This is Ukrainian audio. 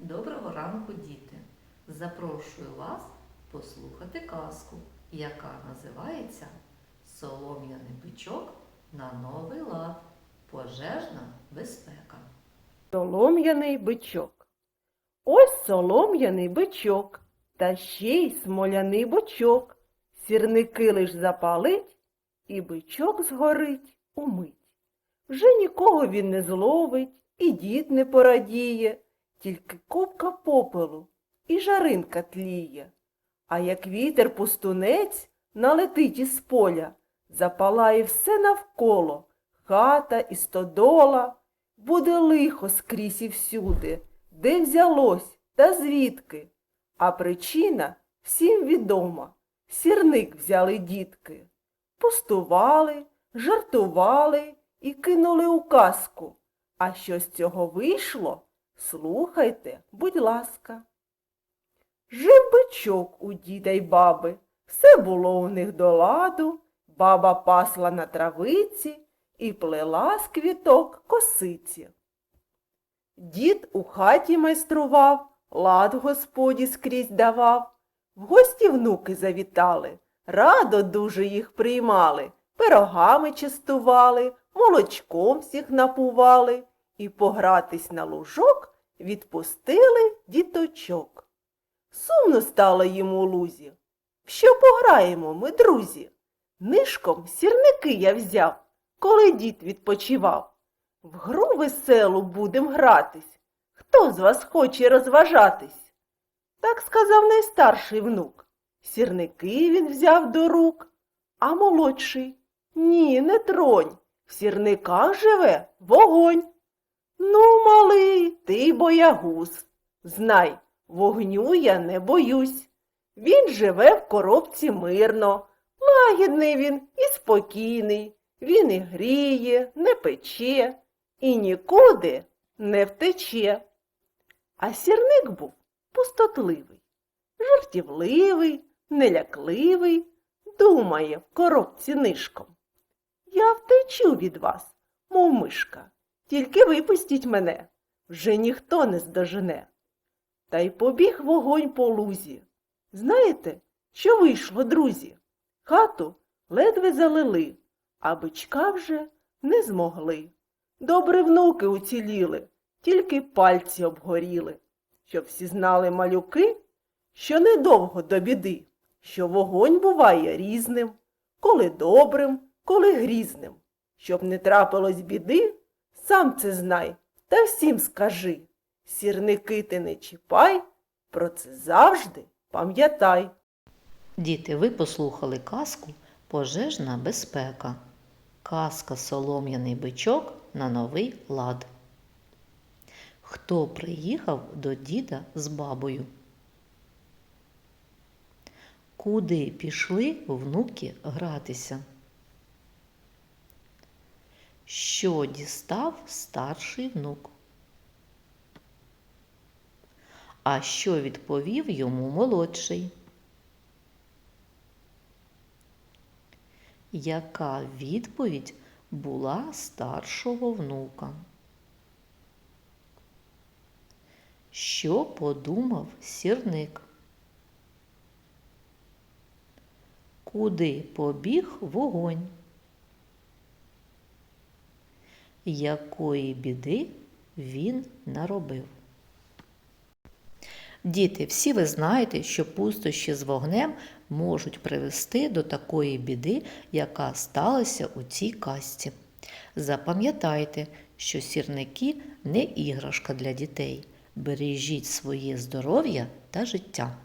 Доброго ранку, діти! Запрошую вас послухати казку, яка називається Солом'яний бичок на новий лад. Пожежна безпека. Солом'яний бичок. Ось солом'яний бичок, та ще й смоляний бочок. Сірники лиш запалить, і бичок згорить умить. Вже нікого він не зловить, і дід не порадіє, тільки купка попелу і жаринка тліє. А як вітер пустунець налетить із поля, запалає все навколо, хата і стодола, буде лихо скрізь і всюди, де взялось та звідки. А причина всім відома. Сірник взяли дітки. Пустували, жартували і кинули у казку. А що з цього вийшло? Слухайте, будь ласка. Жив бичок у діда й баби, все було у них до ладу, баба пасла на травиці і плела з квіток косиці. Дід у хаті майстрував, лад господі скрізь давав. В гості внуки завітали, радо дуже їх приймали, пирогами частували, молочком всіх напували і погратись на лужок відпустили діточок. Сумно стало йому у лузі. Що пограємо ми, друзі? Нишком сірники я взяв, коли дід відпочивав. В гру веселу будем гратись. Хто з вас хоче розважатись? Так сказав найстарший внук. Сірники він взяв до рук, а молодший ні, не тронь. В сірниках живе вогонь. Ну, малий, ти боягуз. Знай, вогню я не боюсь. Він живе в коробці мирно, лагідний він і спокійний. Він і гріє, не пече, і нікуди не втече. А сірник був пустотливий, жартівливий, нелякливий, думає в коробці нишком. Я втечу від вас, мов мишка, тільки випустіть мене, вже ніхто не здожене. Та й побіг вогонь по лузі. Знаєте, що вийшло, друзі? Хату ледве залили, а бичка вже не змогли. Добре внуки уціліли, тільки пальці обгоріли, щоб всі знали малюки, що недовго до біди, що вогонь буває різним, коли добрим, коли грізним. Щоб не трапилось біди, сам це знай та всім скажи. Сірники ти не чіпай, про це завжди пам'ятай. Діти, ви послухали казку Пожежна безпека. Казка Солом'яний бичок на новий лад. Хто приїхав до діда з бабою? Куди пішли внуки гратися? Що дістав старший внук? А що відповів йому молодший? Яка відповідь була старшого внука? Що подумав сірник? Куди побіг вогонь? Якої біди він наробив? Діти, всі ви знаєте, що пустощі з вогнем можуть привести до такої біди, яка сталася у цій казці. Запам'ятайте, що сірники не іграшка для дітей. Бережіть своє здоров'я та життя.